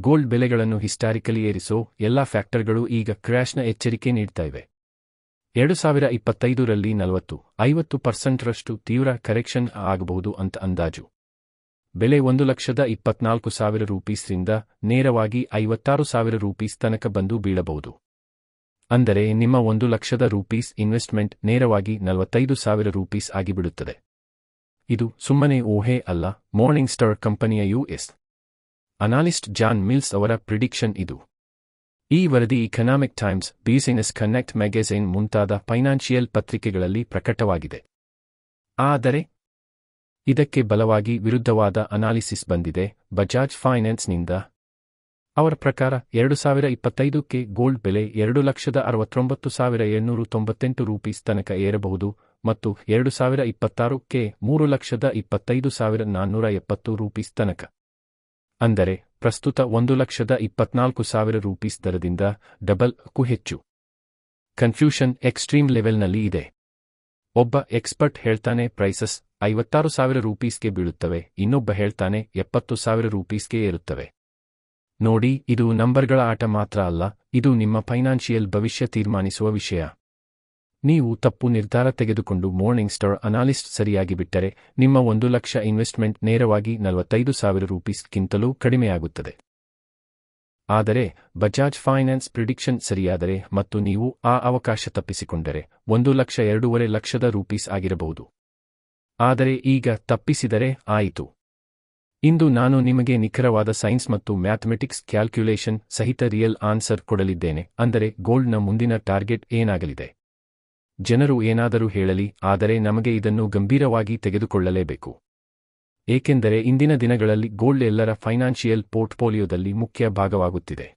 Gold ಬೆಲೆಗಳನ್ನು historically ಏರಿಸೋ ಎಲ್ಲಾ ಫ್ಯಾಕ್ಟರ್ಗಳು ಈಗ ಕ್ರ್ಯಾಶ್ನ ಎಚ್ಚರಿಕೆ ನೀಡ್ತಾ ಇವೆ ಎರಡು ಸಾವಿರ ಇಪ್ಪತ್ತೈದರಲ್ಲಿ ನಲವತ್ತು, ಐವತ್ತು ಪರ್ಸೆಂಟ್ರಷ್ಟು ತೀವ್ರ ಕರೆಕ್ಷನ್ ಆಗಬಹುದು ಅಂತ ಅಂದಾಜು. ಬೆಲೆ ಒಂದು ಲಕ್ಷದ ಇಪ್ಪತ್ನಾಲ್ಕು ಸಾವಿರ ರೂಪೀಸ್ರಿಂದ ನೇರವಾಗಿ ಐವತ್ತಾರು ಸಾವಿರ ರೂಪೀಸ್ ತನಕ ಬಂದು ಬೀಳಬಹುದು. ಅಂದರೆ ನಿಮ್ಮ ಒಂದು ಲಕ್ಷದ ರೂಪೀಸ್ ಇನ್ವೆಸ್ಟ್ಮೆಂಟ್ ನೇರವಾಗಿ ನಲವತ್ತೈದು ಸಾವಿರ ರೂಪೀಸ್ ಆಗಿಬಿಡುತ್ತದೆ. ಇದು ಸುಮ್ಮನೆ ಊಹೆ ಅಲ್ಲ ಮಾರ್ನಿಂಗ್ ಸ್ಟಾರ್ ಕಂಪನಿಯ ಯುಎಸ್ ಅನಾಲಿಸ್ಟ್ ಜಾನ್ ಮಿಲ್ಸ್ ಅವರ ಪ್ರಿಡಿಕ್ಷನ್ ಇದು. ಈ ವರದಿ economic times business connect magazine ಮುಂತಾದ ಫೈನಾನ್ಷಿಯಲ್ ಪತ್ರಿಕೆಗಳಲ್ಲಿ ಪ್ರಕಟವಾಗಿದೆ. ಆದರೆ, ಇದಕ್ಕೆ ಬಲವಾಗಿ ವಿರುದ್ಧವಾದ ಅನಾಲಿಸಿಸ್ ಬಂದಿದೆ. ಬಜಾಜ್ ಫೈನಾನ್ಸ್ನಿಂದ ಅವರ ಪ್ರಕಾರ ಎರಡು ಸಾವಿರ ಇಪ್ಪತ್ತೈದಕ್ಕೆ ಗೋಲ್ಡ್ ಬೆಲೆ ಎರಡು ಲಕ್ಷದ ಅರವತ್ತೊಂಬತ್ತು ಸಾವಿರ ಏಳ್ನೂರು ತೊಂಬತ್ತೆಂಟು ರೂಪೀಸ್ ತನಕ ಏರಬಹುದು ಮತ್ತು ಎರಡು ಸಾವಿರ ಇಪ್ಪತ್ತಾರಕ್ಕೆ ಮೂರು ಲಕ್ಷದ ಇಪ್ಪತ್ತೈದು ಸಾವಿರ ನಾನ್ನೂರ ಎಪ್ಪತ್ತು ರೂಪೀಸ್ ತನಕ. ಅಂದರೆ ಪ್ರಸ್ತುತ ಒಂದು ಲಕ್ಷದ ಇಪ್ಪತ್ನಾಲ್ಕು ಸಾವಿರ ರೂಪೀಸ್ ದರದಿಂದ ಡಬಲ್ ಕು ಹೆಚ್ಚು. ಕನ್ಫ್ಯೂಷನ್ ಎಕ್ಸ್ಟ್ರೀಮ್ ಲೆವೆಲ್ನಲ್ಲಿ ಇದೆ. ಒಬ್ಬ ಎಕ್ಸ್ಪರ್ಟ್ ಹೇಳ್ತಾನೆ, ಪ್ರೈಸಸ್ ಐವತ್ತಾರು ಸಾವಿರ ರೂಪೀಸ್ಗೆ ಬೀಳುತ್ತವೆ, ಇನ್ನೊಬ್ಬ ಹೇಳ್ತಾನೆ, ಎಪ್ಪತ್ತು ಸಾವಿರ ರೂಪೀಸ್ಗೆ ಏರುತ್ತವೆ. ನೋಡಿ, ಇದು ನಂಬರ್ಗಳ ಆಟ ಮಾತ್ರ ಅಲ್ಲ, ಇದು ನಿಮ್ಮ ಫೈನಾನ್ಷಿಯಲ್ ಭವಿಷ್ಯ ತೀರ್ಮಾನಿಸುವ ವಿಷಯ. ನೀವು ತಪ್ಪು ನಿರ್ಧಾರ ತೆಗೆದುಕೊಂಡು ಮಾರ್ನಿಂಗ್ ಸ್ಟಾರ್ ಅನಾಲಿಸ್ಟ್ ಸರಿಯಾಗಿ ಬಿಟ್ಟರೆ, ನಿಮ್ಮ ಒಂದು ಲಕ್ಷ ಇನ್ವೆಸ್ಟ್ಮೆಂಟ್ ನೇರವಾಗಿ ನಲವತ್ತೈದು ಸಾವಿರ ರೂಪೀಸ್ಗಿಂತಲೂ ಕಡಿಮೆಯಾಗುತ್ತದೆ. ಆದರೆ ಬಜಾಜ್ ಫೈನಾನ್ಸ್ ಪ್ರಿಡಿಕ್ಷನ್ ಸರಿಯಾದರೆ ಮತ್ತು ನೀವು ಆ ಅವಕಾಶ ತಪ್ಪಿಸಿಕೊಂಡರೆ ಒಂದು ಲಕ್ಷ ಎರಡೂವರೆ ಲಕ್ಷದ ರೂಪೀಸ್ ಆಗಿರಬಹುದು. ಆದರೆ ಈಗ ತಪ್ಪಿಸಿದರೆ ಆಯಿತು. ಇಂದು ನಾನು ನಿಮಗೆ ನಿಖರವಾದ ಸೈನ್ಸ್ ಮತ್ತು ಮ್ಯಾಥಮೆಟಿಕ್ಸ್ ಕ್ಯಾಲ್ಕ್ಯುಲೇಷನ್ ಸಹಿತ ರಿಯಲ್ ಆನ್ಸರ್ ಕೊಡಲಿದ್ದೇನೆ, ಅಂದರೆ ಗೋಲ್ಡ್ನ ಮುಂದಿನ ಟಾರ್ಗೆಟ್ ಏನಾಗಲಿದೆ? ಜನರು ಏನಾದರೂ ಹೇಳಲಿ, ಆದರೆ ನಮಗೆ ಇದನ್ನು ಗಂಭೀರವಾಗಿ ತೆಗೆದುಕೊಳ್ಳಲೇಬೇಕು. ಏಕೆಂದರೆ ಇಂದಿನ ದಿನಗಳಲ್ಲಿ ಗೋಲ್ಡ್ ಎಲ್ಲರ ಫೈನಾನ್ಷಿಯಲ್ ಪೋರ್ಟ್ಫೋಲಿಯೋದಲ್ಲಿ ಮುಖ್ಯ ಭಾಗವಾಗುತ್ತಿದೆ.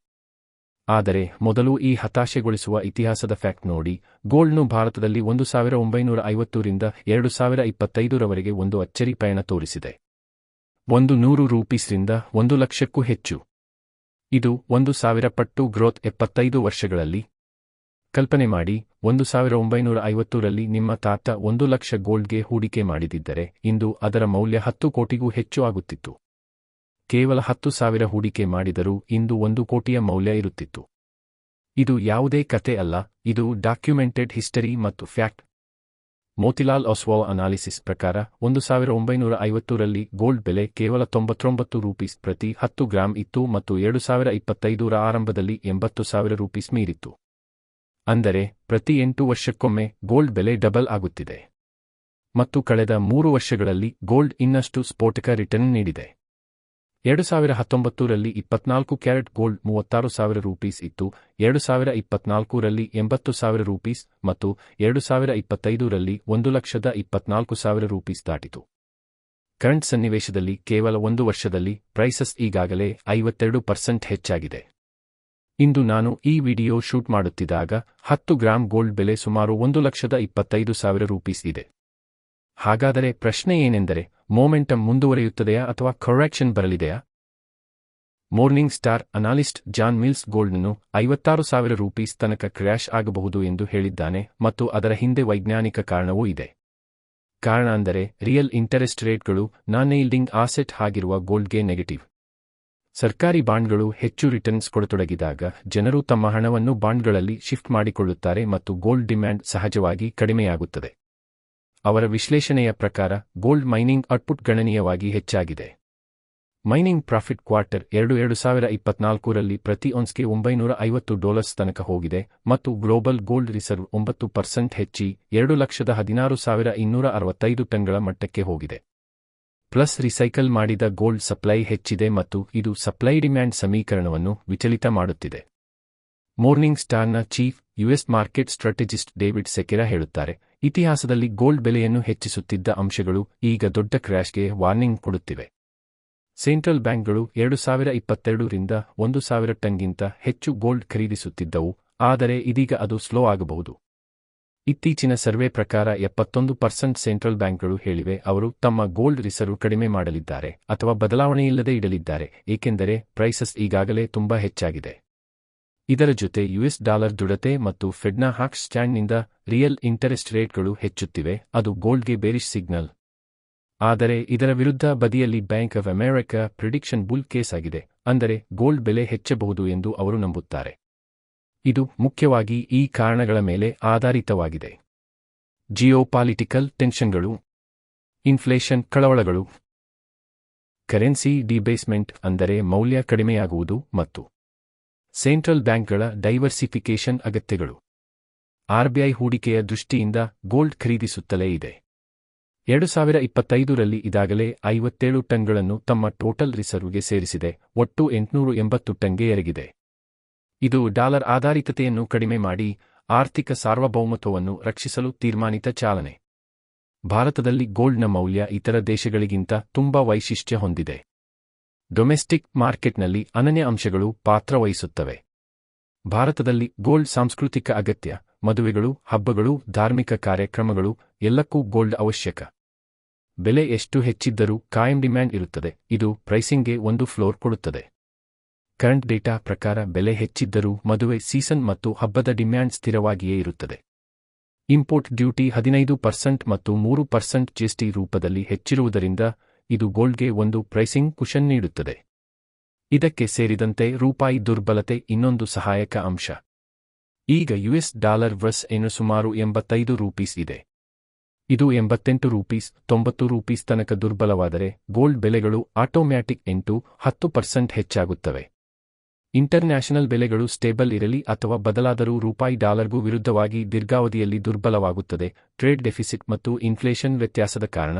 ಆದರೆ ಮೊದಲು ಈ ಹತಾಶೆಗೊಳಿಸುವ ಇತಿಹಾಸದ ಫ್ಯಾಕ್ಟ್ ನೋಡಿ, ಗೋಲ್ಡ್ನು ಭಾರತದಲ್ಲಿ ಒಂದು ಸಾವಿರ ಒಂಬೈನೂರ ಐವತ್ತೂರಿಂದ ಎರಡು ಸಾವಿರ ಇಪ್ಪತ್ತೈದರವರೆಗೆ ಒಂದು ಅಚ್ಚರಿ ಪಯಣ ತೋರಿಸಿದೆ. ಒಂದು ನೂರು ರೂಪೀಸ್ರಿಂದ ಒಂದು ಲಕ್ಷಕ್ಕೂ ಹೆಚ್ಚು. ಇದು ಒಂದು ಸಾವಿರ ಪಟ್ಟು ಗ್ರೋತ್ ಎಪ್ಪತ್ತೈದು ವರ್ಷಗಳಲ್ಲಿ. ಕಲ್ಪನೆ ಮಾಡಿ ಒಂದು ಸಾವಿರ ಒಂಬೈನೂರ ಐವತ್ತರಲ್ಲಿ ನಿಮ್ಮ ತಾತ ಒಂದು ಲಕ್ಷ ಗೋಲ್ಡ್ಗೆ ಹೂಡಿಕೆ ಮಾಡಿದಿದ್ದರೆ ಇಂದು ಅದರ ಮೌಲ್ಯ ಹತ್ತು ಕೋಟಿಗೂ ಹೆಚ್ಚು ಆಗುತ್ತಿತ್ತು. ಕೇವಲ ಹತ್ತು ಸಾವಿರ ಹೂಡಿಕೆ ಮಾಡಿದರೂ ಇಂದು ಒಂದು ಕೋಟಿಯ ಮೌಲ್ಯ ಇರುತ್ತಿತ್ತು. ಇದು ಯಾವುದೇ ಕತೆ ಅಲ್ಲ, ಇದು ಡಾಕ್ಯುಮೆಂಟೆಡ್ ಹಿಸ್ಟರಿ ಮತ್ತು ಫ್ಯಾಕ್ಟ್. ಮೋತಿಲಾಲ್ ಒಸ್ವಾವ್ ಅನಾಲಿಸಿಸ್ ಪ್ರಕಾರ, ಒಂದು ಸಾವಿರ ಒಂಬೈನೂರ ಐವತ್ತರಲ್ಲಿ ಗೋಲ್ಡ್ ಬೆಲೆ ಕೇವಲ ತೊಂಬತ್ತೊಂಬತ್ತು ರೂಪೀಸ್ ಪ್ರತಿ ಹತ್ತು ಗ್ರಾಂ ಇತ್ತು ಮತ್ತು ಎರಡು ಸಾವಿರ ಇಪ್ಪತ್ತೈದರ ಆರಂಭದಲ್ಲಿ ಎಂಬತ್ತು ಸಾವಿರ ರೂಪೀಸ್ ಮೀರಿತ್ತು. ಅಂದರೆ ಪ್ರತಿ ಎಂಟು ವರ್ಷಕ್ಕೊಮ್ಮೆ ಗೋಲ್ಡ್ ಬೆಲೆ ಡಬಲ್ ಆಗುತ್ತಿದೆ. ಮತ್ತು ಕಳೆದ ಮೂರು ವರ್ಷಗಳಲ್ಲಿ ಗೋಲ್ಡ್ ಇನ್ನಷ್ಟು ಸ್ಫೋಟಕ ರಿಟರ್ನ್ ನೀಡಿದೆ. ಎರಡು ಸಾವಿರ ಹತ್ತೊಂಬತ್ತರಲ್ಲಿ ಇಪ್ಪತ್ನಾಲ್ಕು ಕ್ಯಾರೆಟ್ ಗೋಲ್ಡ್ ಮೂವತ್ತಾರು ಸಾವಿರ ರೂಪೀಸ್ ಇತ್ತು, ಎರಡು ಸಾವಿರ ಇಪ್ಪತ್ನಾಲ್ಕರಲ್ಲಿ ಎಂಬತ್ತು ಸಾವಿರ ರೂಪೀಸ್ ಮತ್ತು ಎರಡು ಸಾವಿರ ಇಪ್ಪತ್ತೈದರಲ್ಲಿ ಒಂದು ಲಕ್ಷದ ಇಪ್ಪತ್ನಾಲ್ಕು ಸಾವಿರ ರೂಪೀಸ್ ದಾಟಿತು. ಕರೆಂಟ್ ಸನ್ನಿವೇಶದಲ್ಲಿ ಕೇವಲ ಒಂದು ವರ್ಷದಲ್ಲಿ ಪ್ರೈಸಸ್ ಈಗಾಗಲೇ ಐವತ್ತೆರಡು ಪರ್ಸೆಂಟ್ ಹೆಚ್ಚಾಗಿದೆ. ಇಂದು ನಾನು ಈ ವಿಡಿಯೋ ಶೂಟ್ ಮಾಡುತ್ತಿದ್ದಾಗ ಹತ್ತು ಗ್ರಾಂ ಗೋಲ್ಡ್ ಬೆಲೆ ಸುಮಾರು ಒಂದು ಲಕ್ಷದ ಇಪ್ಪತ್ತೈದು ಸಾವಿರ ರೂಪೀಸ್ ಇದೆ. ಹಾಗಾದರೆ ಪ್ರಶ್ನೆ ಏನೆಂದರೆ ಮೊಮೆಂಟಮ್ ಮುಂದುವರಿಯುತ್ತದೆಯಾ ಅಥವಾ ಕರೆಕ್ಷನ್ ಬರಲಿದೆಯಾ? Morningstar analyst John Mills ಗೋಲ್ಡ್ನನ್ನು ಐವತ್ತಾರು ಸಾವಿರ ರೂಪೀಸ್ ತನಕ ಕ್ರ್ಯಾಶ್ ಆಗಬಹುದು ಎಂದು ಹೇಳಿದ್ದಾನೆ ಮತ್ತು ಅದರ ಹಿಂದೆ ವೈಜ್ಞಾನಿಕ ಕಾರಣವೂ ಇದೆ. ಕಾರಣ ಅಂದರೆ ರಿಯಲ್ ಇಂಟರೆಸ್ಟ್ ರೇಟ್ಗಳು ನಾನ್ ಈಲ್ಡಿಂಗ್ ಆಸೆಟ್ ಆಗಿರುವ ಗೋಲ್ಡ್ಗೆ ನೆಗೆಟಿವ್ ಸರ್ಕಾರಿ ಬಾಂಡ್ಗಳು ಹೆಚ್ಚು ರಿಟರ್ನ್ಸ್ ಕೊಡತೊಡಗಿದಾಗ ಜನರು ತಮ್ಮ ಹಣವನ್ನು ಬಾಂಡ್ಗಳಲ್ಲಿ ಶಿಫ್ಟ್ ಮಾಡಿಕೊಳ್ಳುತ್ತಾರೆ ಮತ್ತು ಗೋಲ್ಡ್ ಡಿಮ್ಯಾಂಡ್ ಸಹಜವಾಗಿ ಕಡಿಮೆಯಾಗುತ್ತದೆ. ಅವರ ವಿಶ್ಲೇಷಣೆಯ ಪ್ರಕಾರ ಗೋಲ್ಡ್ ಮೈನಿಂಗ್ ಔಟ್ಪುಟ್ ಗಣನೀಯವಾಗಿ ಹೆಚ್ಚಾಗಿದೆ. ಮೈನಿಂಗ್ ಪ್ರಾಫಿಟ್ ಕ್ವಾರ್ಟರ್ ಎರಡು ಎರಡು ಸಾವಿರ ಇಪ್ಪತ್ನಾಲ್ಕರಲ್ಲಿ ಪ್ರತಿ ಒನ್ಸ್ಗೆ ಒಂಬೈನೂರ ಐವತ್ತು ಡಾಲರ್ಸ್ ತನಕ ಹೋಗಿದೆ ಮತ್ತು ಗ್ಲೋಬಲ್ ಗೋಲ್ಡ್ ರಿಸರ್ವ್ ಒಂಬತ್ತು ಪರ್ಸೆಂಟ್ ಹೆಚ್ಚಿ ಎರಡು ಲಕ್ಷದ ಹದಿನಾರು ಸಾವಿರ ಇನ್ನೂರ ಅರವತ್ತೈದು ಟನ್ಗಳ ಮಟ್ಟಕ್ಕೆ ಹೋಗಿದೆ. ಪ್ಲಸ್ ರಿಸೈಕಲ್ ಮಾಡಿದ ಗೋಲ್ಡ್ ಸಪ್ಲೈ ಹೆಚ್ಚಿದೆ ಮತ್ತು ಇದು ಸಪ್ಲೈ ಡಿಮ್ಯಾಂಡ್ ಸಮೀಕರಣವನ್ನು ವಿಚಲಿತ ಮಾಡುತ್ತಿದೆ. Morning ಸ್ಟಾರ್ನ chief US market strategist David Sekera ಹೇಳುತ್ತಾರೆ, ಇತಿಹಾಸದಲ್ಲಿ ಗೋಲ್ಡ್ ಬೆಲೆಯನ್ನು ಹೆಚ್ಚಿಸುತ್ತಿದ್ದ ಅಂಶಗಳು ಈಗ ದೊಡ್ಡ ಕ್ರ್ಯಾಶ್ಗೆ ವಾರ್ನಿಂಗ್ ಕೊಡುತ್ತಿವೆ. ಸೆಂಟ್ರಲ್ ಬ್ಯಾಂಕ್ಗಳು ಎರಡು ಸಾವಿರ ಇಪ್ಪತ್ತೆರಡರಿಂದ ಒಂದು ಸಾವಿರ ಟನ್ಗಿಂತ ಹೆಚ್ಚು ಗೋಲ್ಡ್ ಖರೀದಿಸುತ್ತಿದ್ದವು, ಆದರೆ ಇದೀಗ ಅದು ಸ್ಲೋ ಆಗಬಹುದು. ಇತ್ತೀಚಿನ ಸರ್ವೆ ಪ್ರಕಾರ ಎಪ್ಪತ್ತೊಂದು ಪರ್ಸೆಂಟ್ ಸೆಂಟ್ರಲ್ ಬ್ಯಾಂಕ್ಗಳು ಹೇಳಿವೆ, ಅವರು ತಮ್ಮ ಗೋಲ್ಡ್ ರಿಸರ್ವ್ ಕಡಿಮೆ ಮಾಡಲಿದ್ದಾರೆ ಅಥವಾ ಬದಲಾವಣೆಯಿಲ್ಲದೆ ಇಡಲಿದ್ದಾರೆ, ಏಕೆಂದರೆ ಪ್ರೈಸಸ್ ಈಗಾಗಲೇ ತುಂಬಾ ಹೆಚ್ಚಾಗಿದೆ. ಇದರ ಜೊತೆ ಯುಎಸ್ ಡಾಲರ್ ದೃಢತೆ ಮತ್ತು ಫೆಡ್ನ ಹಾಕ್ ಸ್ಟ್ಯಾಂಡ್ನಿಂದ ರಿಯಲ್ ಇಂಟರೆಸ್ಟ್ ರೇಟ್ಗಳು ಹೆಚ್ಚುತ್ತಿವೆ, ಅದು ಗೋಲ್ಡ್ಗೆ ಬೇರಿಶ್ ಸಿಗ್ನಲ್. ಆದರೆ ಇದರ ವಿರುದ್ಧ ಬದಿಯಲ್ಲಿ Bank of America prediction bull case ಆಗಿದೆ, ಅಂದರೆ ಗೋಲ್ಡ್ ಬೆಲೆ ಹೆಚ್ಚಬಹುದು ಎಂದು ಅವರು ನಂಬುತ್ತಾರೆ. ಇದು ಮುಖ್ಯವಾಗಿ ಈ ಕಾರಣಗಳ ಮೇಲೆ ಆಧಾರಿತವಾಗಿದೆ. ಜಿಯೋಪಾಲಿಟಿಕಲ್ ಟೆನ್ಷನ್ಗಳು ಇನ್ಫ್ಲೇಷನ್ ಕಳವಳಗಳು ಕರೆನ್ಸಿ ಡಿಬೇಸ್ಮೆಂಟ್ ಅಂದರೆ ಮೌಲ್ಯ ಕಡಿಮೆಯಾಗುವುದು ಮತ್ತು ಸೆಂಟ್ರಲ್ ಬ್ಯಾಂಕ್ಗಳ ಡೈವರ್ಸಿಫಿಕೇಷನ್ ಅಗತ್ಯಗಳು. ಆರ್ಬಿಐ ಹೂಡಿಕೆಯ ದೃಷ್ಟಿಯಿಂದ ಗೋಲ್ಡ್ ಖರೀದಿಸುತ್ತಲೇ ಇದೆ. ಎರಡು ಸಾವಿರ ಇಪ್ಪತ್ತೈದರಲ್ಲಿ ಇದಾಗಲೇ ಐವತ್ತೇಳು ಟನ್ಗಳನ್ನು ತಮ್ಮ ಟೋಟಲ್ ರಿಸರ್ವ್ಗೆ ಸೇರಿಸಿದೆ, ಒಟ್ಟು ಎಂಟುನೂರು ಎಂಬತ್ತು ಟನ್ಗೆ ಎರಗಿದೆ. ಇದು ಡಾಲರ್ ಆಧಾರಿತತೆಯನ್ನು ಕಡಿಮೆ ಮಾಡಿ ಆರ್ಥಿಕ ಸಾರ್ವಭೌಮತ್ವವನ್ನು ರಕ್ಷಿಸಲು ತೀರ್ಮಾನಿತ ಚಾಲನೆ. ಭಾರತದಲ್ಲಿ ಗೋಲ್ಡ್ನ ಮೌಲ್ಯ ಇತರ ದೇಶಗಳಿಗಿಂತ ತುಂಬಾ ವೈಶಿಷ್ಟ್ಯ ಹೊಂದಿದೆ. ಡೊಮೆಸ್ಟಿಕ್ ಮಾರ್ಕೆಟ್ನಲ್ಲಿ ಅನನ್ಯ ಅಂಶಗಳು ಪಾತ್ರವಹಿಸುತ್ತವೆ ಭಾರತದಲ್ಲಿ ಗೋಲ್ಡ್ ಸಾಂಸ್ಕೃತಿಕ ಅಗತ್ಯ, ಮದುವೆಗಳು, ಹಬ್ಬಗಳು, ಧಾರ್ಮಿಕ ಕಾರ್ಯಕ್ರಮಗಳು ಎಲ್ಲಕ್ಕೂ ಗೋಲ್ಡ್ ಅವಶ್ಯಕ. ಬೆಲೆ ಎಷ್ಟು ಹೆಚ್ಚಿದ್ದರೂ ಕಾಯಂ ಡಿಮ್ಯಾಂಡ್ ಇರುತ್ತದೆ, ಇದು ಪ್ರೈಸಿಂಗ್ಗೆ ಒಂದು ಫ್ಲೋರ್ ಕೊಡುತ್ತದೆ. ಕರೆಂಟ್ ಡೇಟಾ ಪ್ರಕಾರ ಬೆಲೆ ಹೆಚ್ಚಿದ್ದರೂ ಮದುವೆ ಸೀಸನ್ ಮತ್ತು ಹಬ್ಬದ ಡಿಮ್ಯಾಂಡ್ ಸ್ಥಿರವಾಗಿಯೇ ಇರುತ್ತದೆ. ಇಂಪೋರ್ಟ್ ಡ್ಯೂಟಿ ಹದಿನೈದು ಪರ್ಸೆಂಟ್ ಮತ್ತು ಮೂರು ಪರ್ಸೆಂಟ್ ಜಿಎಸ್ಟಿ ರೂಪದಲ್ಲಿ ಹೆಚ್ಚಿರುವುದರಿಂದ ಇದು ಗೋಲ್ಡ್ಗೆ ಒಂದು ಪ್ರೈಸಿಂಗ್ ಕುಷನ್ ನೀಡುತ್ತದೆ. ಇದಕ್ಕೆ ಸೇರಿದಂತೆ ರೂಪಾಯಿ ದುರ್ಬಲತೆ ಇನ್ನೊಂದು ಸಹಾಯಕ ಅಂಶ. ಈಗ ಯುಎಸ್ ಡಾಲರ್ ವರ್ಸ್ ಏನು ಸುಮಾರು ಎಂಬತ್ತೈದು ರೂಪೀಸ್ ಇದೆ. ಇದು ಎಂಬತ್ತೆಂಟು ರೂಪೀಸ್ ತೊಂಬತ್ತು ರೂಪೀಸ್ ತನಕ ದುರ್ಬಲವಾದರೆ ಗೋಲ್ಡ್ ಬೆಲೆಗಳು ಆಟೋಮ್ಯಾಟಿಕ್ ಎಂಟು ಹತ್ತು ಪರ್ಸೆಂಟ್ ಹೆಚ್ಚಾಗುತ್ತವೆ. ಇಂಟರ್ನ್ಯಾಷನಲ್ ಬೆಲೆಗಳು ಸ್ಟೇಬಲ್ ಇರಲಿ ಅಥವಾ ಬದಲಾದರೂ ರೂಪಾಯಿ ಡಾಲರ್ಗೂ ವಿರುದ್ಧವಾಗಿ ದೀರ್ಘಾವಧಿಯಲ್ಲಿ ದುರ್ಬಲವಾಗುತ್ತದೆ. ಟ್ರೇಡ್ ಡೆಫಿಸಿಟ್ ಮತ್ತು ಇನ್ಫ್ಲೇಷನ್ ವ್ಯತ್ಯಾಸದ ಕಾರಣ.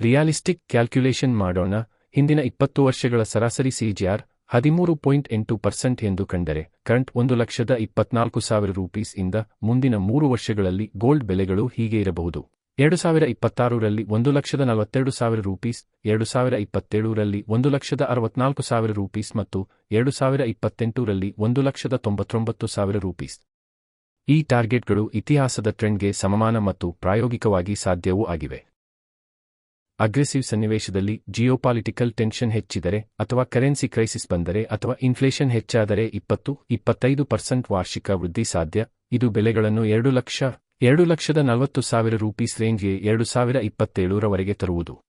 ರಿಯಾಲಿಸ್ಟಿಕ್ ಕ್ಯಾಲ್ಕ್ಯುಲೇಷನ್ ಮಾಡೋಣ. ಹಿಂದಿನ ಇಪ್ಪತ್ತು ವರ್ಷಗಳ ಸರಾಸರಿ ಸಿಜಿಆರ್ ಹದಿಮೂರು ಪಾಯಿಂಟ್ ಎಂಟು ಪರ್ಸೆಂಟ್ ಎಂದು ಕಂಡರೆ, ಕರೆಂಟ್ ಒಂದು ಲಕ್ಷದ ಇಪ್ಪತ್ನಾಲ್ಕು ಸಾವಿರ ರೂಪೀಸ್ ಇಂದ ಮುಂದಿನ ಮೂರು ವರ್ಷಗಳಲ್ಲಿ ಗೋಲ್ಡ್ ಬೆಲೆಗಳು ಹೀಗೆ ಇರಬಹುದು. ಎರಡು ಸಾವಿರ ಇಪ್ಪತ್ತಾರರಲ್ಲಿ ಒಂದು ಲಕ್ಷದ ನಲವತ್ತೆರಡು ಸಾವಿರ ರೂಪೀಸ್ ಎರಡು ಸಾವಿರ ಇಪ್ಪತ್ತೇಳರಲ್ಲಿ ಒಂದು ಲಕ್ಷದ ಅರವತ್ನಾಲ್ಕು ಸಾವಿರ ರೂಪೀಸ್ ಮತ್ತು ಎರಡು ಸಾವಿರ ಇಪ್ಪತ್ತೆಂಟರಲ್ಲಿ ಒಂದು ಲಕ್ಷದ ತೊಂಬತ್ತೊಂಬತ್ತು ಸಾವಿರ ರೂಪೀಸ್. ಈ ಟಾರ್ಗೆಟ್ಗಳು ಇತಿಹಾಸದ ಟ್ರೆಂಡ್ಗೆ ಸಮಮಾನ ಮತ್ತು ಪ್ರಾಯೋಗಿಕವಾಗಿ ಸಾಧ್ಯವೂ ಆಗಿವೆ. ಅಗ್ರೆಸಿವ್ ಸನ್ನಿವೇಶದಲ್ಲಿ ಜಿಯೋಪಾಲಿಟಿಕಲ್ ಟೆನ್ಷನ್ ಹೆಚ್ಚಿದರೆ ಅಥವಾ ಕರೆನ್ಸಿ ಕ್ರೈಸಿಸ್ ಬಂದರೆ ಅಥವಾ ಇನ್ಫ್ಲೇಷನ್ ಹೆಚ್ಚಾದರೆ ಇಪ್ಪತ್ತು, ಇಪ್ಪತ್ತೈದು ಪರ್ಸೆಂಟ್ ವಾರ್ಷಿಕ ವೃದ್ಧಿ ಸಾಧ್ಯ, ಇದು ಬೆಲೆಗಳನ್ನು ಎರಡು ಲಕ್ಷ ಎರಡು ಲಕ್ಷದ ನಲವತ್ತು ಸಾವಿರ ರೂಪೀಸ್ ರೇಂಜ್ಗೆ ಎರಡು ಸಾವಿರ ಇಪ್ಪತ್ತೇಳರವರೆಗೆ ತರುವುದು.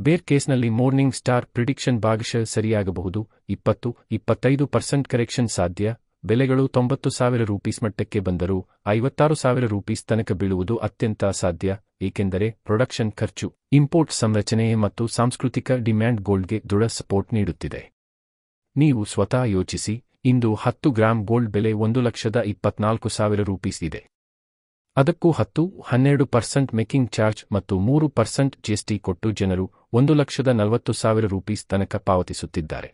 ಬೇರ್ ಕೇಸ್ನಲ್ಲಿ ಮೋರ್ನಿಂಗ್ ಸ್ಟಾರ್ ಪ್ರಿಡಿಕ್ಷನ್ ಭಾಗಶಃ ಸರಿಯಾಗಬಹುದು. ಇಪ್ಪತ್ತು, ಇಪ್ಪತ್ತೈದು ಪರ್ಸೆಂಟ್ ಕರೆಕ್ಷನ್ ಸಾಧ್ಯ. ಬೆಲೆಗಳು ತೊಂಬತ್ತು ಸಾವಿರ ರೂಪೀಸ್ ಮಟ್ಟಕ್ಕೆ ಬಂದರೂ ಐವತ್ತಾರು ಸಾವಿರ ರೂಪೀಸ್ ತನಕ ಬೀಳುವುದು ಅತ್ಯಂತ ಅಸಾಧ್ಯ. ಏಕೆಂದರೆ ಪ್ರೊಡಕ್ಷನ್ ಖರ್ಚು ಇಂಪೋರ್ಟ್ ಸಂರಚನೆ ಮತ್ತು ಸಾಂಸ್ಕೃತಿಕ ಡಿಮ್ಯಾಂಡ್ ಗೋಲ್ಡ್ಗೆ ದೃಢ ಸಪೋರ್ಟ್ ನೀಡುತ್ತಿದೆ. ನೀವು ಸ್ವತಃ ಯೋಚಿಸಿ, ಇಂದು ಹತ್ತು ಗ್ರಾಂ ಗೋಲ್ಡ್ ಬೆಲೆ ಒಂದು ಲಕ್ಷದ ಇಪ್ಪತ್ನಾಲ್ಕು ಸಾವಿರ ರೂಪೀಸ್ ಇದೆ. ಅದಕ್ಕೂ ಹತ್ತು, ಹನ್ನೆರಡು ಪರ್ಸೆಂಟ್ ಮೇಕಿಂಗ್ ಚಾರ್ಜ್ ಮತ್ತು ಮೂರು ಪರ್ಸೆಂಟ್ ಜಿಎಸ್ಟಿ ಕೊಟ್ಟು ಜನರು ಒಂದು ಲಕ್ಷದ ನಲವತ್ತು ಸಾವಿರ ರೂಪೀಸ್ ತನಕ ಪಾವತಿಸುತ್ತಿದ್ದಾರೆ.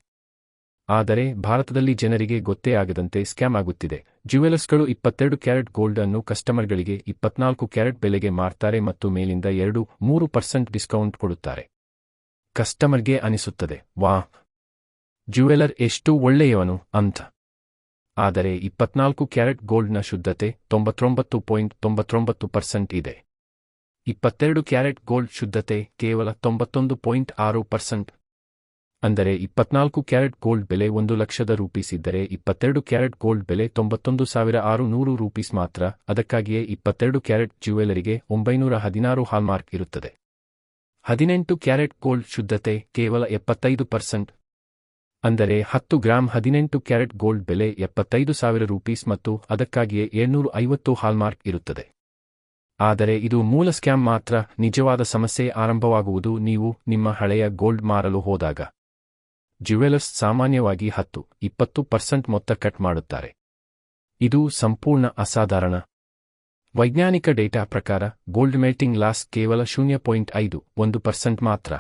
ಆದರೆ ಭಾರತದಲ್ಲಿ ಜನರಿಗೆ ಗೊತ್ತೇ ಆಗದಂತೆ ಸ್ಕ್ಯಾಮ್ ಆಗುತ್ತಿದೆ. ಜ್ಯುವೆಲರ್ಸ್ಗಳು ಇಪ್ಪತ್ತೆರಡು ಕ್ಯಾರೆಟ್ ಗೋಲ್ಡ್ ಅನ್ನು ಕಸ್ಟಮರ್ಗಳಿಗೆ ಇಪ್ಪತ್ನಾಲ್ಕು ಕ್ಯಾರೆಟ್ ಬೆಲೆಗೆ ಮಾರ್ತಾರೆ ಮತ್ತು ಮೇಲಿಂದ ಎರಡು, ಮೂರು ಪರ್ಸೆಂಟ್ ಡಿಸ್ಕೌಂಟ್ ಕೊಡುತ್ತಾರೆ. ಕಸ್ಟಮರ್ಗೆ ಅನಿಸುತ್ತದೆ ವಾ ಜ್ಯುವೆಲರ್ ಎಷ್ಟು ಒಳ್ಳೆಯವನು ಅಂತ. ಆದರೆ ಇಪ್ಪತ್ನಾಲ್ಕು ಕ್ಯಾರೆಟ್ ಗೋಲ್ಡ್ನ ಶುದ್ಧತೆ ತೊಂಬತ್ತೊಂಬತ್ತು ಪಾಯಿಂಟ್ ತೊಂಬತ್ತೊಂಬತ್ತು ಪರ್ಸೆಂಟ್ ಇದೆ. ಇಪ್ಪತ್ತೆರಡು ಕ್ಯಾರೆಟ್ ಗೋಲ್ಡ್ ಶುದ್ಧತೆ ಕೇವಲ ತೊಂಬತ್ತೊಂದು ಪಾಯಿಂಟ್ ಆರು ಪರ್ಸೆಂಟ್. ಅಂದರೆ ಇಪ್ಪತ್ನಾಲ್ಕು ಕ್ಯಾರೆಟ್ ಗೋಲ್ಡ್ ಬೆಲೆ ಒಂದು ಲಕ್ಷದ ರೂಪೀಸ್ ಇದ್ದರೆ ಇಪ್ಪತ್ತೆರಡು ಕ್ಯಾರೆಟ್ ಗೋಲ್ಡ್ ಬೆಲೆ ತೊಂಬತ್ತೊಂದು ಸಾವಿರ ಆರು ನೂರು ರೂಪೀಸ್ ಮಾತ್ರ. ಅದಕ್ಕಾಗಿಯೇ ಇಪ್ಪತ್ತೆರಡು ಕ್ಯಾರೆಟ್ ಜ್ಯುವೆಲರಿಗೆ ಒಂಬೈನೂರ ಹದಿನಾರು ಹಾಲ್ಮಾರ್ಕ್ ಇರುತ್ತದೆ. ಹದಿನೆಂಟು ಕ್ಯಾರೆಟ್ ಗೋಲ್ಡ್ ಶುದ್ಧತೆ ಕೇವಲ ಎಪ್ಪತ್ತೈದು ಪರ್ಸೆಂಟ್. ಅಂದರೆ ಹತ್ತು ಗ್ರಾಂ ಹದಿನೆಂಟು ಕ್ಯಾರೆಟ್ ಗೋಲ್ಡ್ ಬೆಲೆ ಎಪ್ಪತ್ತೈದು ಸಾವಿರ ರೂಪೀಸ್ ಮತ್ತು ಅದಕ್ಕಾಗಿಯೇ ಏಳ್ನೂರು ಐವತ್ತು ಹಾಲ್ಮಾರ್ಕ್ ಇರುತ್ತದೆ. ಆದರೆ ಇದು ಮೂಲ ಸ್ಕ್ಯಾಮ್ ಮಾತ್ರ, ನಿಜವಾದ ಸಮಸ್ಯೆ ಆರಂಭವಾಗುವುದು ನೀವು ನಿಮ್ಮ ಹಳೆಯ ಗೋಲ್ಡ್ ಮಾರಲು ಹೋದಾಗ. ಜ್ಯುವೆಲರ್ಸ್ ಸಾಮಾನ್ಯವಾಗಿ ಹತ್ತು, ಇಪ್ಪತ್ತು ಪರ್ಸೆಂಟ್ ಮೊತ್ತ ಕಟ್ ಮಾಡುತ್ತಾರೆ. ಇದು ಸಂಪೂರ್ಣ ಅಸಾಧಾರಣ. ವೈಜ್ಞಾನಿಕ ಡೇಟಾ ಪ್ರಕಾರ ಗೋಲ್ಡ್ ಮೆಲ್ಟಿಂಗ್ ಲಾಸ್ ಕೇವಲ ಶೂನ್ಯ ಪಾಯಿಂಟ್ ಐದು ಒಂದು ಪರ್ಸೆಂಟ್ ಮಾತ್ರ.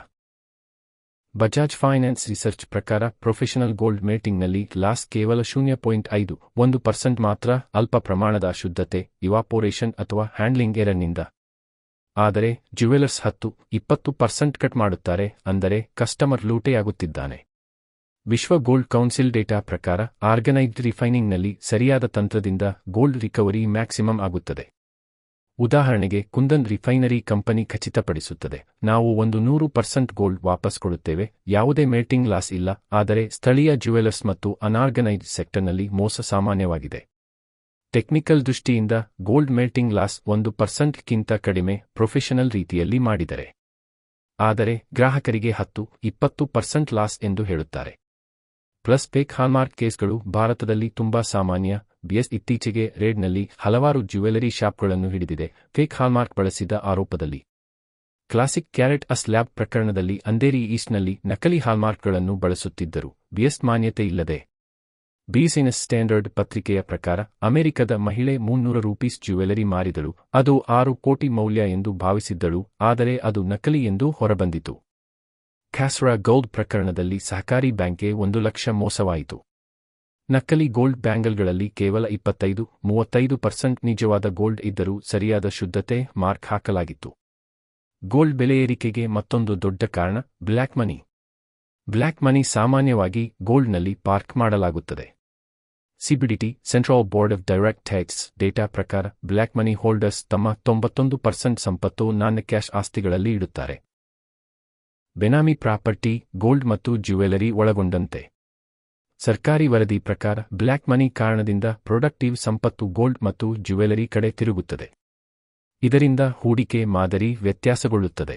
ಬಜಾಜ್ ಫೈನಾನ್ಸ್ ರಿಸರ್ಚ್ ಪ್ರಕಾರ ಪ್ರೊಫೆಷನಲ್ ಗೋಲ್ಡ್ ಮೇಟಿಂಗ್ನಲ್ಲಿ ಲಾಸ್ ಕೇವಲ ಶೂನ್ಯ ಪಾಯಿಂಟ್ ಐದು, ಒಂದು ಪರ್ಸೆಂಟ್ ಮಾತ್ರ ಅಲ್ಪ ಪ್ರಮಾಣದ ಅಶುದ್ಧತೆ ಇವಾಪೋರೇಷನ್ ಅಥವಾ ಹ್ಯಾಂಡ್ಲಿಂಗ್ ಎರರ್ನಿಂದ ಆದರೆ ಜ್ಯುವೆಲರ್ಸ್ ಹತ್ತು, ಇಪ್ಪತ್ತು ಪರ್ಸೆಂಟ್ ಕಟ್ ಮಾಡುತ್ತಾರೆ, ಅಂದರೆ ಕಸ್ಟಮರ್ ಲೂಟೆಯಾಗುತ್ತಿದ್ದಾನೆ. ವಿಶ್ವ ಗೋಲ್ಡ್ ಕೌನ್ಸಿಲ್ ಡೇಟಾ ಪ್ರಕಾರ ಆರ್ಗನೈಸ್ಡ್ ರಿಫೈನಿಂಗ್ನಲ್ಲಿ ಸರಿಯಾದ ತಂತ್ರದಿಂದ ಗೋಲ್ಡ್ ರಿಕವರಿ ಮ್ಯಾಕ್ಸಿಮಮ್ ಆಗುತ್ತದೆ. ಉದಾಹರಣೆಗೆ, ಕುಂದನ್ ರಿಫೈನರಿ ಕಂಪನಿ ಖಚಿತಪಡಿಸುತ್ತದೆ. ನಾವು ಒಂದು ನೂರು ಪರ್ಸೆಂಟ್ ಗೋಲ್ಡ್ ವಾಪಸ್ ಕೊಡುತ್ತೇವೆ. ಯಾವುದೇ ಮೇಟಿಂಗ್ ಲಾಸ್ ಇಲ್ಲ, ಆದರೆ ಸ್ಥಳೀಯ ಜ್ಯುವೆಲರ್ಸ್ ಮತ್ತು ಅನಾರ್ಗನೈಸ್ಡ್ ಸೆಕ್ಟರ್ನಲ್ಲಿ ಮೋಸ ಸಾಮಾನ್ಯವಾಗಿದೆ. ಟೆಕ್ನಿಕಲ್ ದೃಷ್ಟಿಯಿಂದ, ಗೋಲ್ಡ್ ಮೇಲ್ಟಿಂಗ್ ಲಾಸ್ ಒಂದು ಪರ್ಸೆಂಟ್ಗಿಂತ ಕಡಿಮೆ ಪ್ರೊಫೆಷನಲ್ ರೀತಿಯಲ್ಲಿ ಮಾಡಿದರೆ. ಆದರೆ, ಗ್ರಾಹಕರಿಗೆ ಹತ್ತು, ಇಪ್ಪತ್ತು ಪರ್ಸೆಂಟ್ ಲಾಸ್ ಎಂದು ಹೇಳುತ್ತಾರೆ. ಪ್ಲಸ್ ಪೇಕ್ ಹಾಲ್ಮಾರ್ಕ್ ಕೇಸ್ಗಳು ಭಾರತದಲ್ಲಿ ತುಂಬಾ ಸಾಮಾನ್ಯ ಬಿಎಸ್ ಇತ್ತೀಚೆಗೆ ರೇಡ್ನಲ್ಲಿ ಹಲವಾರು ಜ್ಯುವೆಲರಿ ಶಾಪ್ಗಳನ್ನು ಹಿಡಿದಿದೆ. ಫೇಕ್ ಹಾಲ್ಮಾರ್ಕ್ ಬಳಸಿದ ಆರೋಪದಲ್ಲಿ. ಕ್ಲಾಸಿಕ್ ಕ್ಯಾರೆಟ್ ಅಸ್ ಲ್ಯಾಬ್ ಪ್ರಕರಣದಲ್ಲಿ ಅಂಧೇರಿ ಈಸ್ಟ್ನಲ್ಲಿ ನಕಲಿ ಹಾಲ್ಮಾರ್ಕ್ಗಳನ್ನು ಬಳಸುತ್ತಿದ್ದರು. ಬಿಎಸ್ ಮಾನ್ಯತೆ ಇಲ್ಲದೆ. ಬಿಸಿನೆಸ್ ಸ್ಟ್ಯಾಂಡರ್ಡ್ ಪತ್ರಿಕೆಯ ಪ್ರಕಾರ ಅಮೆರಿಕದ ಮಹಿಳೆ ಮುನ್ನೂರ ರೂಪೀಸ್ ಜ್ಯುವೆಲರಿ ಮಾರಿದಳು. ಅದು ಆರು ಕೋಟಿ ಮೌಲ್ಯ ಎಂದು ಭಾವಿಸಿದ್ದಳು, ಆದರೆ ಅದು ನಕಲಿ ಎಂದು ಹೊರಬಂದಿತು. ಕ್ಯಾಸ್ರಾ ಗೋಲ್ಡ್ ಪ್ರಕರಣದಲ್ಲಿ ಸಹಕಾರಿ ಬ್ಯಾಂಕ್ಗೆ ಒಂದು ಲಕ್ಷ ಮೋಸವಾಯಿತು. ನಕಲಿ ಗೋಲ್ಡ್ ಬ್ಯಾಂಗಲ್ಗಳಲ್ಲಿ ಕೇವಲ ಇಪ್ಪತ್ತೈದು, ಮೂವತ್ತೈದು ಪರ್ಸೆಂಟ್ ನಿಜವಾದ ಗೋಲ್ಡ್ ಇದ್ದರೂ ಸರಿಯಾದ ಶುದ್ಧತೆ ಮಾರ್ಕ್ ಹಾಕಲಾಗಿತ್ತು. ಗೋಲ್ಡ್ ಬೆಲೆ ಏರಿಕೆಗೆ ಮತ್ತೊಂದು ದೊಡ್ಡ ಕಾರಣ ಬ್ಲ್ಯಾಕ್ ಮನಿ. ಬ್ಲ್ಯಾಕ್ ಮನಿ ಸಾಮಾನ್ಯವಾಗಿ ಗೋಲ್ಡ್ನಲ್ಲಿ ಪಾರ್ಕ್ ಮಾಡಲಾಗುತ್ತದೆ. CBDT, central board of direct tax data ಪ್ರಕಾರ ಬ್ಲ್ಯಾಕ್ ಮನಿ ಹೋಲ್ಡರ್ಸ್ ತಮ್ಮ ತೊಂಬತ್ತೊಂದು ಪರ್ಸೆಂಟ್ ಸಂಪತ್ತು ನಾನ್ ಕ್ಯಾಶ್ ಆಸ್ತಿಗಳಲ್ಲಿ ಇಡುತ್ತಾರೆ. ಬೆನಾಮಿ ಪ್ರಾಪರ್ಟಿ, ಗೋಲ್ಡ್ ಮತ್ತು ಜ್ಯುವೆಲರಿ ಒಳಗೊಂಡಂತೆ. ಸರ್ಕಾರಿ ವರದಿ ಪ್ರಕಾರ ಬ್ಲ್ಯಾಕ್ ಮನಿ ಕಾರಣದಿಂದ ಪ್ರೊಡಕ್ಟಿವ್ ಸಂಪತ್ತು ಗೋಲ್ಡ್ ಮತ್ತು ಜ್ಯುವೆಲರಿ ಕಡೆ ತಿರುಗುತ್ತದೆ. ಇದರಿಂದ ಹೂಡಿಕೆ ಮಾದರಿ ವ್ಯತ್ಯಾಸಗೊಳ್ಳುತ್ತದೆ.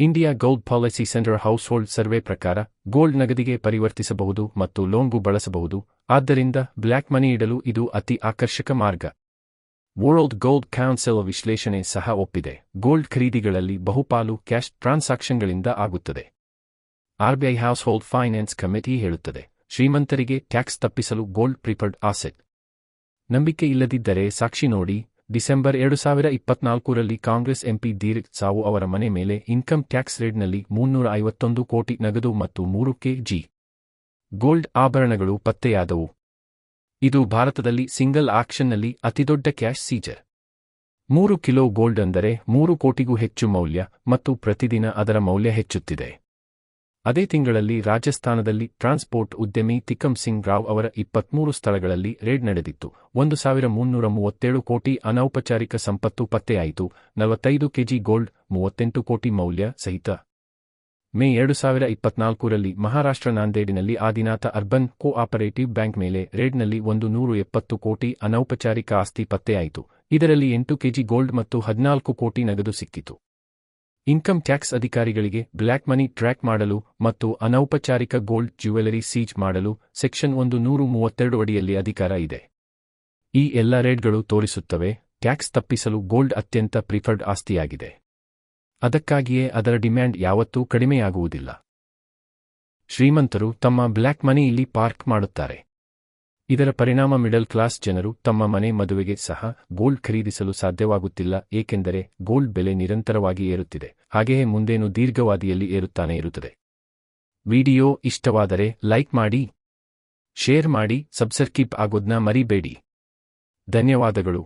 India gold policy centre household survey ಪ್ರಕಾರ ಗೋಲ್ಡ್ ನಗದಿಗೆ ಪರಿವರ್ತಿಸಬಹುದು ಮತ್ತು ಲೋಂಗು ಬಳಸಬಹುದು, ಆದ್ದರಿಂದ ಬ್ಲ್ಯಾಕ್ ಮನಿ ಇಡಲು ಇದು ಅತಿ ಆಕರ್ಷಕ ಮಾರ್ಗ. ವರ್ಲ್ಡ್ ಗೋಲ್ಡ್ ಕೌನ್ಸಿಲ್ ವಿಶ್ಲೇಷಣೆ ಸಹ ಒಪ್ಪಿದೆ, ಗೋಲ್ಡ್ ಖರೀದಿಗಳಲ್ಲಿ ಬಹುಪಾಲು ಕ್ಯಾಶ್ ಟ್ರಾನ್ಸಾಕ್ಷನ್ಗಳಿಂದ ಆಗುತ್ತದೆ. RBI household finance committee ಹೇಳುತ್ತದೆ. ಶ್ರೀಮಂತರಿಗೆ ಟ್ಯಾಕ್ಸ್ ತಪ್ಪಿಸಲು ಗೋಲ್ಡ್ ಪ್ರಿಫರ್ಡ್ ಆಸೆಟ್. ನಂಬಿಕೆ ಇಲ್ಲದಿದ್ದರೆ ಸಾಕ್ಷಿ ನೋಡಿ, ಡಿಸೆಂಬರ್ ಎರಡು ಸಾವಿರ ಇಪ್ಪತ್ನಾಲ್ಕರಲ್ಲಿ ಕಾಂಗ್ರೆಸ್ ಎಂಪಿ ದೀರ್ ಸಾವು ಅವರ ಮನೆ ಮೇಲೆ ಇನ್ಕಮ್ ಟ್ಯಾಕ್ಸ್ ರೇಡ್ನಲ್ಲಿ ಮುನ್ನೂರ ಐವತ್ತೊಂದು ಕೋಟಿ ನಗದು ಮತ್ತು ಮೂರು ಕೆಜಿ ಗೋಲ್ಡ್ ಆಭರಣಗಳು ಪತ್ತೆಯಾದವು. ಇದು ಭಾರತದಲ್ಲಿ ಸಿಂಗಲ್ ಆಕ್ಷನ್ನಲ್ಲಿ ಅತಿದೊಡ್ಡ ಕ್ಯಾಶ್ ಸೀಜರ್. ಮೂರು ಕಿಲೋ ಗೋಲ್ಡ್ ಅಂದರೆ ಮೂರು ಕೋಟಿಗೂ ಹೆಚ್ಚು ಮೌಲ್ಯ ಮತ್ತು ಪ್ರತಿದಿನ ಅದರ ಮೌಲ್ಯ ಹೆಚ್ಚುತ್ತಿದೆ. ಅದೇ ತಿಂಗಳಲ್ಲಿ ರಾಜಸ್ಥಾನದಲ್ಲಿ ಟ್ರಾನ್ಸ್ಪೋರ್ಟ್ ಉದ್ಯಮಿ ತಿಕಂ ಸಿಂಗ್ ರಾವ್ ಅವರ ಇಪ್ಪತ್ಮೂರು ಸ್ಥಳಗಳಲ್ಲಿ ರೇಡ್ ನಡೆದಿತ್ತು. ಒಂದು ಸಾವಿರ ಮುನ್ನೂರ ಮೂವತ್ತೇಳು ಕೋಟಿ ಅನೌಪಚಾರಿಕ ಸಂಪತ್ತು ಪತ್ತೆಯಾಯಿತು. ನಲವತ್ತೈದು ಕೆಜಿ ಗೋಲ್ಡ್, ಮೂವತ್ತೆಂಟು ಕೋಟಿ ಮೌಲ್ಯ ಸಹಿತ. ಮೇ ಎರಡು ಸಾವಿರ ಇಪ್ಪತ್ನಾಲ್ಕರಲ್ಲಿ ಮಹಾರಾಷ್ಟ್ರ ನಾಂದೇಡಿನಲ್ಲಿ ಆದಿನಾಥ ಅರ್ಬನ್ ಕೋಆಪರೇಟಿವ್ ಬ್ಯಾಂಕ್ ಮೇಲೆ ರೇಡ್ನಲ್ಲಿ ಒಂದು ನೂರು ಎಪ್ಪತ್ತು ಕೋಟಿ ಅನೌಪಚಾರಿಕ ಆಸ್ತಿ ಪತ್ತೆಯಾಯಿತು. ಇದರಲ್ಲಿ ಎಂಟು ಕೆಜಿ ಗೋಲ್ಡ್ ಮತ್ತು ಹದಿನಾಲ್ಕು ಕೋಟಿ ನಗದು ಸಿಕ್ಕಿತು. ಇನ್ಕಮ್ ಟ್ಯಾಕ್ಸ್ ಅಧಿಕಾರಿಗಳಿಗೆ ಬ್ಲ್ಯಾಕ್ ಮನಿ ಟ್ರ್ಯಾಕ್ ಮಾಡಲು ಮತ್ತು ಅನೌಪಚಾರಿಕ ಗೋಲ್ಡ್ ಜ್ಯುವೆಲರಿ ಸೀಜ್ ಮಾಡಲು ಸೆಕ್ಷನ್ ಒಂದು ನೂರು ಮೂವತ್ತೆರಡು ಅಡಿಯಲ್ಲಿ ಅಧಿಕಾರ ಇದೆ. ಈ ಎಲ್ಲ ರೇಡ್ಗಳು ತೋರಿಸುತ್ತವೆ, ಟ್ಯಾಕ್ಸ್ ತಪ್ಪಿಸಲು ಗೋಲ್ಡ್ ಅತ್ಯಂತ ಪ್ರಿಫರ್ಡ್ ಆಸ್ತಿಯಾಗಿದೆ. ಅದಕ್ಕಾಗಿಯೇ ಅದರ ಡಿಮ್ಯಾಂಡ್ ಯಾವತ್ತೂ ಕಡಿಮೆಯಾಗುವುದಿಲ್ಲ. ಶ್ರೀಮಂತರು ತಮ್ಮ ಬ್ಲ್ಯಾಕ್ ಮನಿ ಇಲ್ಲಿ ಪಾರ್ಕ್ ಮಾಡುತ್ತಾರೆ. ಇದರ ಪರಿಣಾಮ ಮಿಡಲ್ ಕ್ಲಾಸ್ ಜನರು ತಮ್ಮ ಮನೆ ಮದುವೆಗೆ ಸಹ ಗೋಲ್ಡ್ ಖರೀದಿಸಲು ಸಾಧ್ಯವಾಗುತ್ತಿಲ್ಲ, ಏಕೆಂದರೆ ಗೋಲ್ಡ್ ಬೆಲೆ ನಿರಂತರವಾಗಿ ಏರುತ್ತಿದೆ. ಹಾಗೆಯೇ ಮುಂದೇನು ದೀರ್ಘವಾದಿಯಲ್ಲಿ ಏರುತ್ತಾನೆ ಇರುತ್ತದೆ. ವಿಡಿಯೋ ಇಷ್ಟವಾದರೆ ಲೈಕ್ ಮಾಡಿ, ಶೇರ್ ಮಾಡಿ, ಸಬ್ಸ್ಕ್ರೈಬ್ ಆಗೋದ್ನ ಮರಿಬೇಡಿ. ಧನ್ಯವಾದಗಳು.